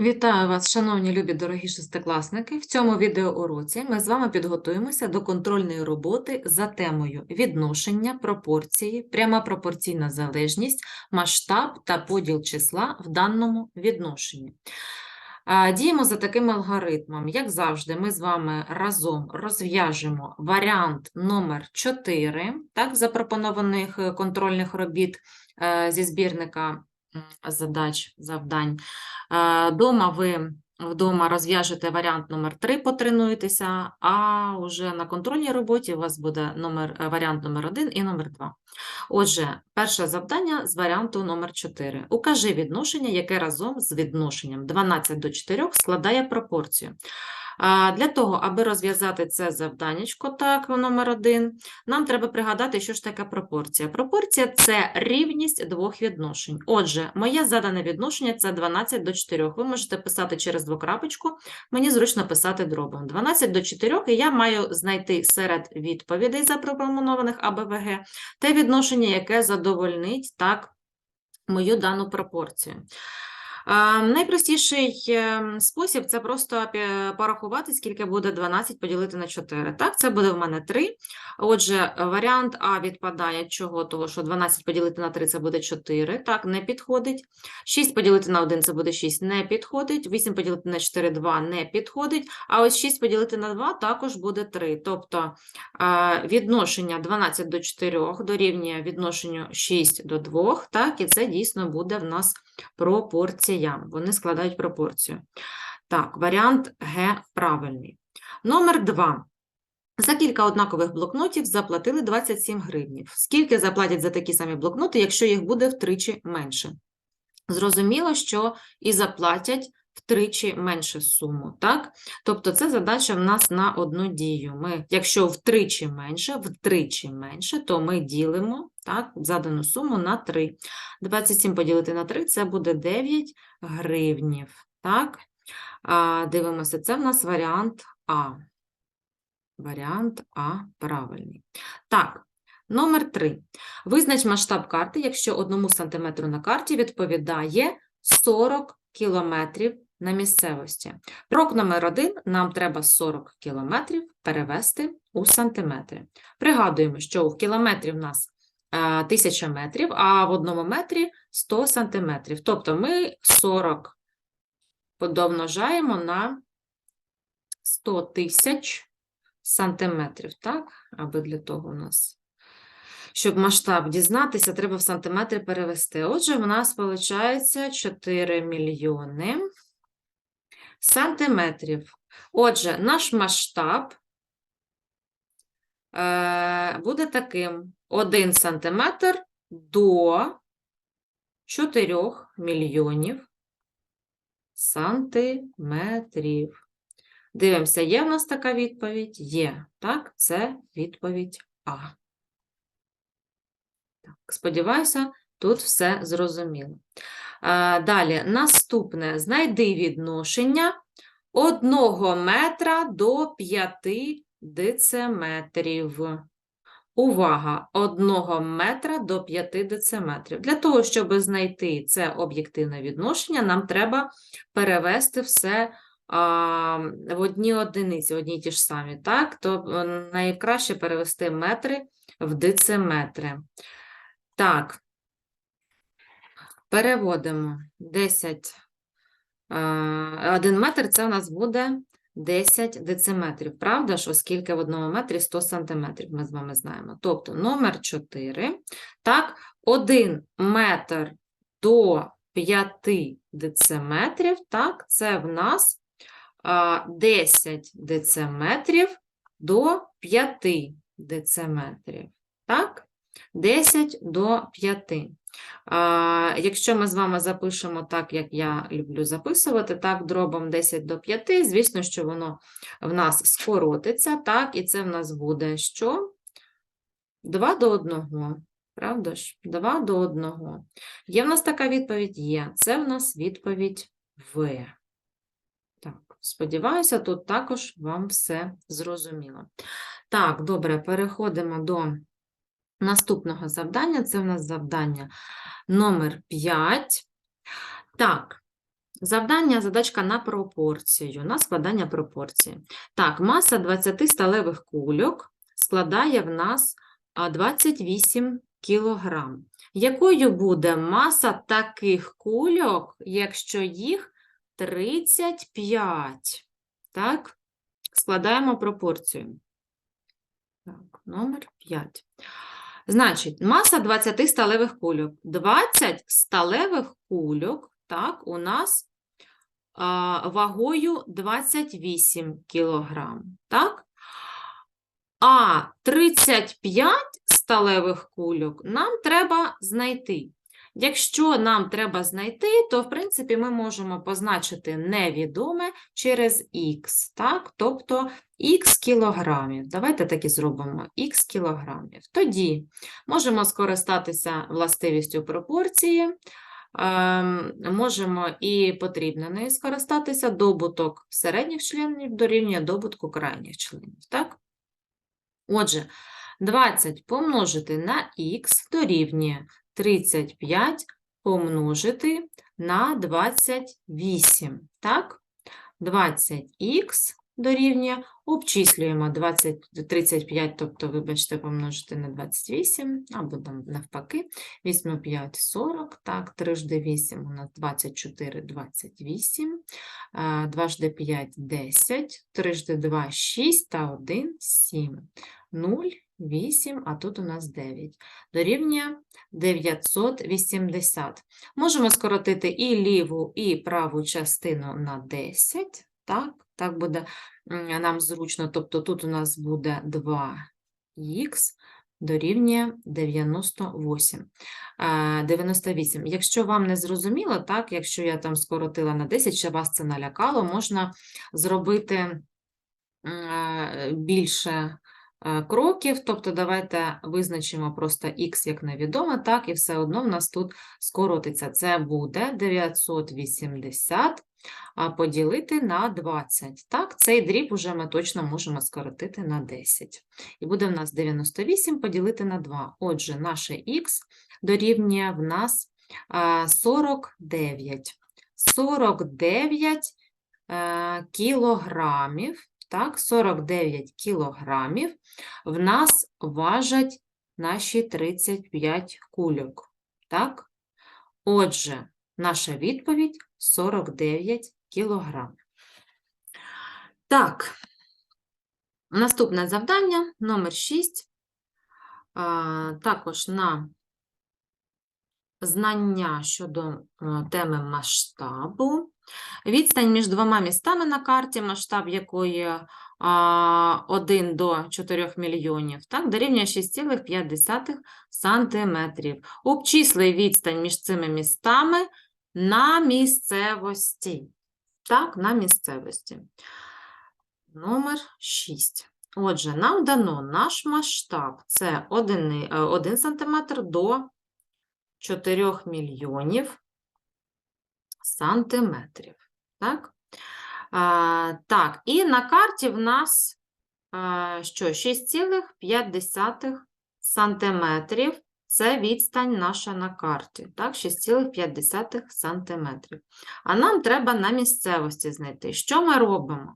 Вітаю вас, шановні любі дорогі шестикласники. В цьому відеоуроці ми з вами підготуємося до контрольної роботи за темою відношення, пропорції, пряма пропорційна залежність, масштаб та поділ числа в даному відношенні. Діємо за таким алгоритмом. Як завжди, ми з вами разом розв'яжемо варіант номер 4 так, запропонованих е, контрольних робіт е, зі збірника задач, завдань. Е, Дома ви вдома розв'яжете варіант номер 3, потренуєтеся, а вже на контрольній роботі у вас буде номер, е, варіант номер 1 і номер 2. Отже, перше завдання з варіанту номер 4. Укажи відношення, яке разом з відношенням 12 до 4 складає пропорцію. Для того, аби розв'язати це завданнячко, так, номер 1, нам треба пригадати, що ж таке пропорція. Пропорція – це рівність двох відношень. Отже, моє задане відношення – це 12 до 4. Ви можете писати через двокрапочку, мені зручно писати дробом. 12 до 4, і я маю знайти серед відповідей запропонованих АБВГ те відношення, яке задовольнить так мою дану пропорцію. Найпростіший ем, спосіб це просто порахувати, скільки буде 12 поділити на 4. Так, це буде в мене 3. Отже, варіант А відпадає чого? Того, що 12 поділити на 3 це буде 4. Так, не підходить. 6 поділити на 1 це буде 6, не підходить. 8 поділити на 4 – 2, не підходить. А ось 6 поділити на 2 також буде 3. Тобто відношення 12 до 4 дорівнює відношенню 6 до 2, так, і це дійсно буде в нас пропорція. Вони складають пропорцію. Так, варіант Г правильний. Номер 2. За кілька однакових блокнотів заплатили 27 гривнів. Скільки заплатять за такі самі блокноти, якщо їх буде втричі менше? Зрозуміло, що і заплатять втричі менше суму, так? Тобто це задача в нас на одну дію. Ми, якщо втричі менше, втричі менше, то ми ділимо так, задану суму на 3. 27 поділити на 3 – це буде 9 гривнів. Так? А, дивимося, це в нас варіант А. Варіант А правильний. Так, номер 3. Визнач масштаб карти, якщо 1 см на карті відповідає 40 кілометрів на місцевості. Крок номер 1. Нам треба 40 кілометрів перевести у сантиметри. Пригадуємо, що в кілометрі в нас е, 1000 метрів, а в одному метрі 100 сантиметрів. Тобто ми 40 подовножаємо на 100 тисяч сантиметрів, так? Аби для того у нас, щоб масштаб дізнатися, треба в сантиметри перевести. Отже, у нас виходить 4 мільйони сантиметрів. Отже, наш масштаб е, буде таким: 1 сантиметр до 4 мільйонів сантиметрів. Дивимося, є в нас така відповідь? Є. Так, це відповідь А. Сподіваюся, тут все зрозуміло. Далі, наступне. Знайди відношення 1 метра до 5 дециметрів. Увага! 1 метра до 5 дециметрів. Для того, щоб знайти це об'єктивне відношення, нам треба перевести все а, в одні одиниці, одні ті ж самі, так? То найкраще перевести метри в дециметри. Так, переводимо 10. 1 метр це у нас буде 10 дециметрів, правда ж, оскільки в одному метрі 100 сантиметрів, ми з вами знаємо. Тобто номер 4, так, 1 метр до 5 дециметрів, так, це в нас 10 дециметрів до 5 дециметрів. Так? 10 до 5. Якщо ми з вами запишемо так, як я люблю записувати, так, дробом 10 до 5, звісно, що воно в нас скоротиться, так, і це в нас буде що? 2 до 1. Правда ж? 2 до 1. Є в нас така відповідь? Є. Це в нас відповідь В. Так, сподіваюся, тут також вам все зрозуміло. Так, добре, переходимо до наступного завдання. Це в нас завдання номер 5. Так, Завдання, задачка на пропорцію, на складання пропорції. Так, маса 20 сталевих кульок складає в нас 28 кілограм. Якою буде маса таких кульок, якщо їх 35? Так, складаємо пропорцію. Так, номер 5. Значить, маса 20 сталевих кульок. 20 сталевих кульок, так, у нас а, вагою 28 кілограм, так? А 35 сталевих кульок нам треба знайти. Якщо нам треба знайти, то, в принципі, ми можемо позначити невідоме через х, так? Тобто х кілограмів. Давайте так і зробимо х кілограмів. Тоді можемо скористатися властивістю пропорції, ем, можемо і потрібно нею скористатися, добуток середніх членів дорівнює добутку крайніх членів, так? Отже, 20 помножити на х дорівнює 35 помножити на 28, так? 20х дорівнює, обчислюємо 20, 35, тобто, вибачте, помножити на 28, або там навпаки, 8, 5, 40, так, 3 жди 8 у нас 24, 28, 2 жди 5, 10, 3 жди 2, 6 та 1, 7, 0, 8, а тут у нас 9. Дорівнює 980. Можемо скоротити і ліву, і праву частину на 10, так? Так буде нам зручно, тобто тут у нас буде 2х дорівнює 98. Е, 98. Якщо вам не зрозуміло, так, якщо я там скоротила на 10, ще вас це налякало, можна зробити е, більше е, кроків, тобто давайте визначимо просто х як невідоме, так, і все одно в нас тут скоротиться. Це буде 980 а поділити на 20. Так, цей дріб уже ми точно можемо скоротити на 10. І буде в нас 98 поділити на 2. Отже, наше х дорівнює в нас 49. 49 е, кілограмів, так, 49 кілограмів в нас важать наші 35 кульок. Так? Отже, наша відповідь 49 кілограмів. Так, наступне завдання номер 6. А, також на знання щодо е, теми масштабу. Відстань між двома містами на карті, масштаб якої 1 до 4 мільйонів, так, дорівнює 6,5 сантиметрів. Обчисли відстань між цими містами на місцевості. Так, на місцевості. Номер 6. Отже, нам дано наш масштаб це 1, 1 см до 4 мільйонів сантиметрів. Так? А, так, і на карті в нас а, що 6,5 сантиметрів. Це відстань наша на карті, так, 6,5 сантиметрів. А нам треба на місцевості знайти. Що ми робимо?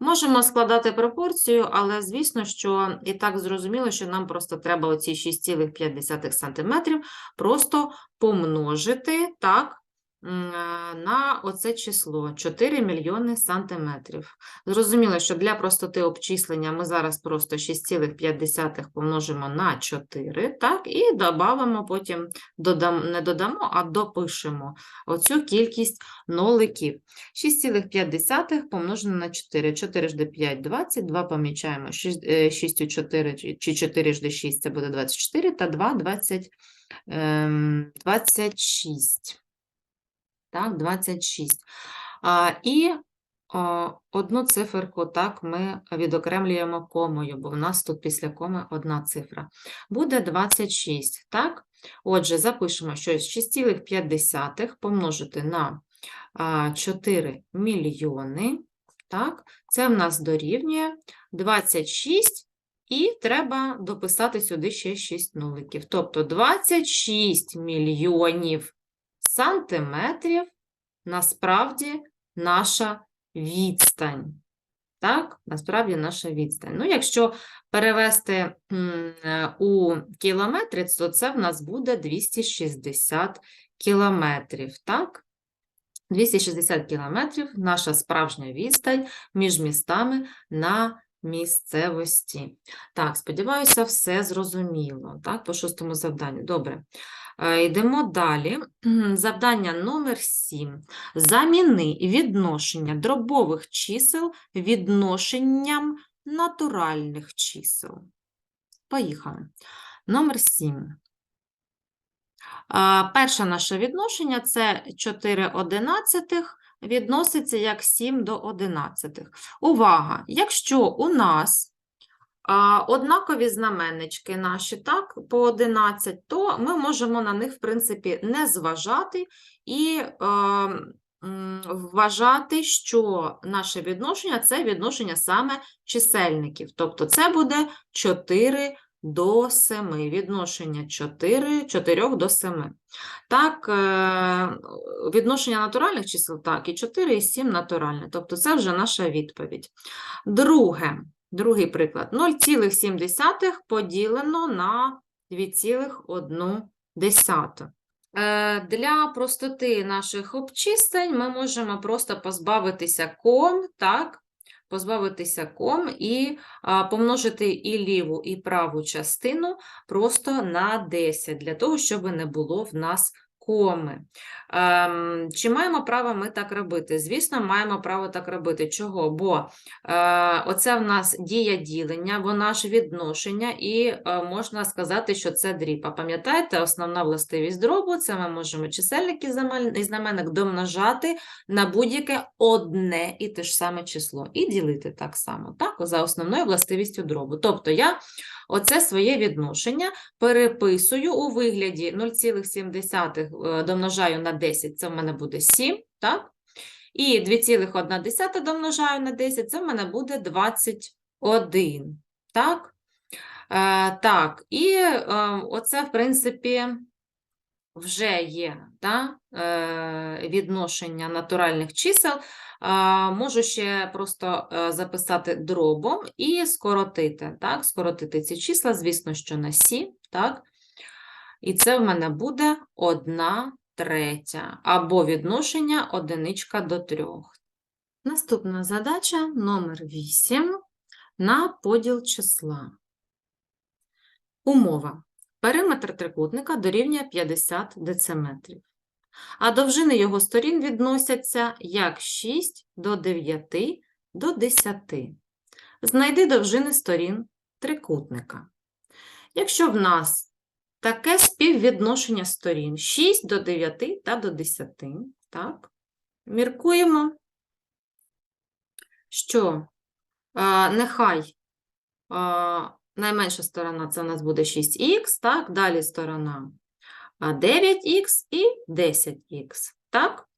Можемо складати пропорцію, але звісно, що і так зрозуміло, що нам просто треба оці 6,5 см просто помножити, так, на оце число 4 мільйони сантиметрів. Зрозуміло, що для простоти обчислення ми зараз просто 6,5 помножимо на 4, так, і додамо потім, додам, не додамо, а допишемо оцю кількість ноликів. 6,5 помножено на 4. 4 жди 5, 20, 2 помічаємо, 6, 6 у 4 чи 4 жди 6, це буде 24, та 2, 20, ем, 26. Так, 26. А, і а, одну циферку так ми відокремлюємо комою, бо в нас тут після коми одна цифра. Буде 26, так? Отже, запишемо, що 6,5 помножити на а, 4 мільйони, так? Це в нас дорівнює 26, і треба дописати сюди ще 6 нуликів. Тобто 26 мільйонів сантиметрів насправді наша відстань. Так, насправді наша відстань. Ну, якщо перевести е, у кілометри, то це в нас буде 260 кілометрів. Так? 260 кілометрів наша справжня відстань між містами на місцевості. Так, сподіваюся, все зрозуміло. Так, по шостому завданню. Добре. Е, Йдемо далі. Завдання номер 7. Заміни відношення дробових чисел відношенням натуральних чисел. Поїхали. Номер 7. Перше наше відношення це 4 одинадцятих відноситься як 7 до одинадцятих. Увага! Якщо у нас однакові знаменнички наші, так, по 11, то ми можемо на них, в принципі, не зважати і е, вважати, що наше відношення це відношення саме чисельників. Тобто це буде 4 до 7, відношення 4, 4 до 7. Так, е, відношення натуральних чисел, так, і 4, і 7 натуральне. Тобто це вже наша відповідь. Друге, другий приклад. 0,7 поділено на 2,1. Е, Для простоти наших обчислень ми можемо просто позбавитися ком, так? Позбавитися ком і а, помножити і ліву, і праву частину просто на 10, для того, щоб не було в нас коми. Ем, чи маємо право ми так робити? Звісно, маємо право так робити. Чого? Бо е, оце в нас дія ділення, вона ж відношення, і е, можна сказати, що це дріб. Пам'ятаєте, основна властивість дробу це ми можемо чисельник і знаменник домножати на будь-яке одне і те ж саме число, і ділити так само, так, за основною властивістю дробу. Тобто я оце своє відношення переписую у вигляді 0,7 е, домножаю на 10, це в мене буде 7, так? І 2,1 домножаю на 10, це в мене буде 21, так? Е, так, і е, оце, в принципі, вже є да, е, відношення натуральних чисел. Можу ще просто е, записати дробом і скоротити, так, скоротити ці числа, звісно, що на 7, так, і це в мене буде 1 третя, або відношення одиничка до 3. Наступна задача номер 8 на поділ числа. Умова. Периметр трикутника дорівнює 50 дециметрів, а довжини його сторін відносяться як 6 до 9 до 10. Знайди довжини сторін трикутника. Якщо в нас таке співвідношення сторін 6 до 9 та до 10, так, міркуємо, що а, нехай а, найменша сторона це у нас буде 6х, так, далі сторона 9х і 10х, так?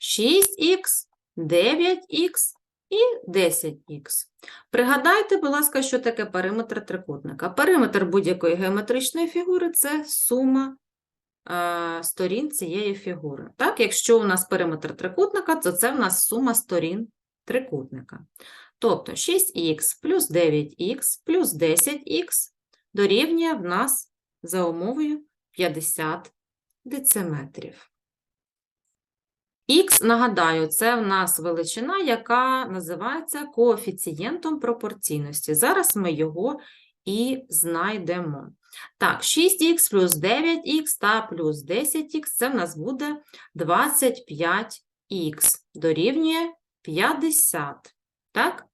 6х, 9х і 10х. Пригадайте, будь ласка, що таке периметр трикутника. Периметр будь-якої геометричної фігури – це сума сторін цієї фігури. Так, якщо у нас периметр трикутника, то це в нас сума сторін трикутника. Тобто 6х плюс 9х плюс 10х дорівнює в нас за умовою 50 дециметрів. Х, нагадаю, це в нас величина, яка називається коефіцієнтом пропорційності. Зараз ми його і знайдемо. Так, 6х плюс 9х та плюс 10х це в нас буде 25х дорівнює 50. Так?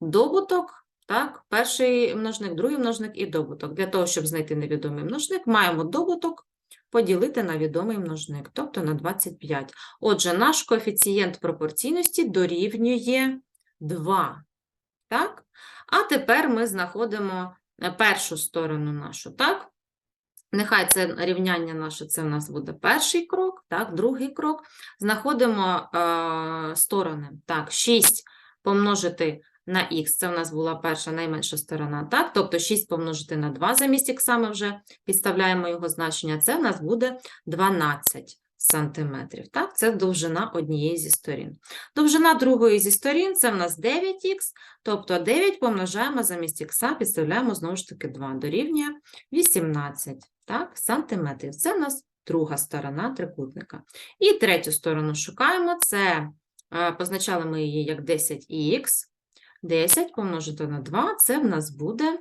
Добуток, так, перший множник, другий множник і добуток. Для того, щоб знайти невідомий множник, маємо добуток поділити на відомий множник, тобто на 25. Отже, наш коефіцієнт пропорційності дорівнює 2. Так? А тепер ми знаходимо е, першу сторону нашу, так? Нехай це рівняння наше, це в нас буде перший крок, так, другий крок. Знаходимо е, сторони. Так, 6 помножити на х, це в нас була перша найменша сторона, так? Тобто 6 помножити на 2 замість х ми вже підставляємо його значення, це в нас буде 12. сантиметрів. Так, це довжина однієї зі сторін. Довжина другої зі сторін це в нас 9х, тобто 9 помножаємо замість х, підставляємо знову ж таки 2, дорівнює 18 так, сантиметрів. Це в нас друга сторона трикутника. І третю сторону шукаємо, це позначали ми її як 10х, 10 помножити на 2, це в нас буде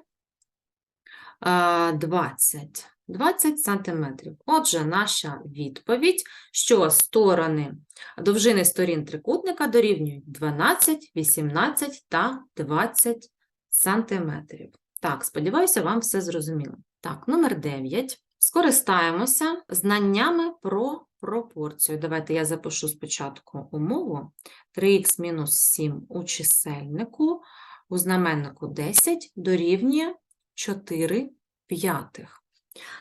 е, 20. 20 сантиметрів. Отже, наша відповідь, що сторони довжини сторін трикутника дорівнюють 12, 18 та 20 сантиметрів. Так, сподіваюся, вам все зрозуміло. Так, номер 9. Скористаємося знаннями про пропорцію. Давайте я запишу спочатку умову. 3х мінус 7 у чисельнику, у знаменнику 10 дорівнює 4 п'ятих.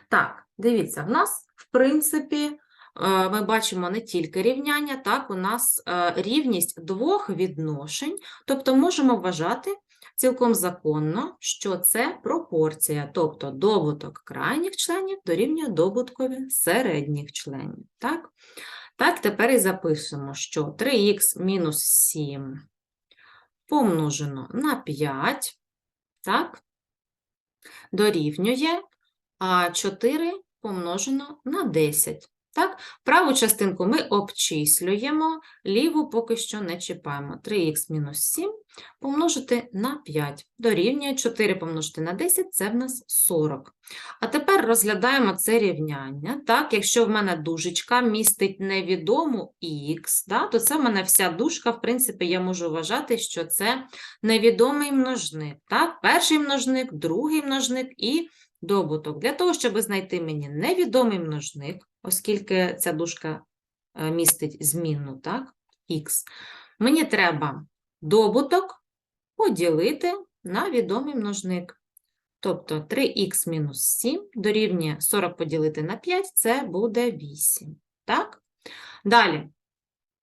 Так, дивіться, в нас, в принципі, е, ми бачимо не тільки рівняння, так, у нас е, рівність двох відношень, тобто можемо вважати цілком законно, що це пропорція, тобто добуток крайніх членів дорівнює добуткові середніх членів. Так, так тепер і запишемо, що 3х мінус 7 помножено на 5, так, дорівнює а 4 помножено на 10. Так? Праву частинку ми обчислюємо, ліву поки що не чіпаємо. 3х мінус 7 помножити на 5. Дорівнює 4 помножити на 10 це в нас 40. А тепер розглядаємо це рівняння. Так? Якщо в мене дужечка містить невідому х, да, то це в мене вся дужка, в принципі, я можу вважати, що це невідомий множник. Так? Перший множник, другий множник і добуток. Для того, щоб знайти мені невідомий множник, оскільки ця дужка е, містить змінну, так, х, мені треба добуток поділити на відомий множник. Тобто 3х мінус 7 дорівнює 40 поділити на 5, це буде 8. Так? Далі,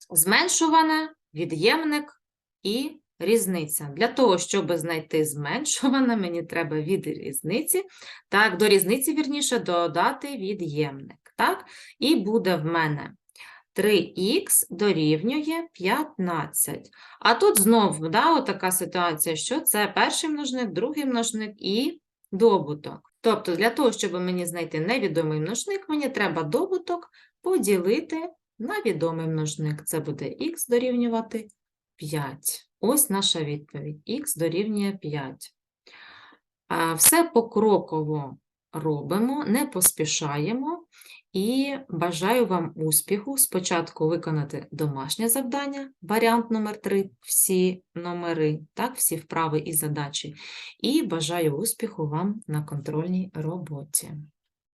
зменшуване, від'ємник і різниця. Для того, щоб знайти зменшуване, мені треба від різниці, так, до різниці, вірніше, додати від'ємник. Так? І буде в мене 3х дорівнює 15. А тут знову да, така ситуація, що це перший множник, другий множник і добуток. Тобто, для того, щоб мені знайти невідомий множник, мені треба добуток поділити на відомий множник. Це буде х дорівнювати 5. Ось наша відповідь. Х дорівнює 5. Все покроково робимо, не поспішаємо і бажаю вам успіху. Спочатку виконати домашнє завдання, варіант номер 3, всі номери, так, всі вправи і задачі. І бажаю успіху вам на контрольній роботі.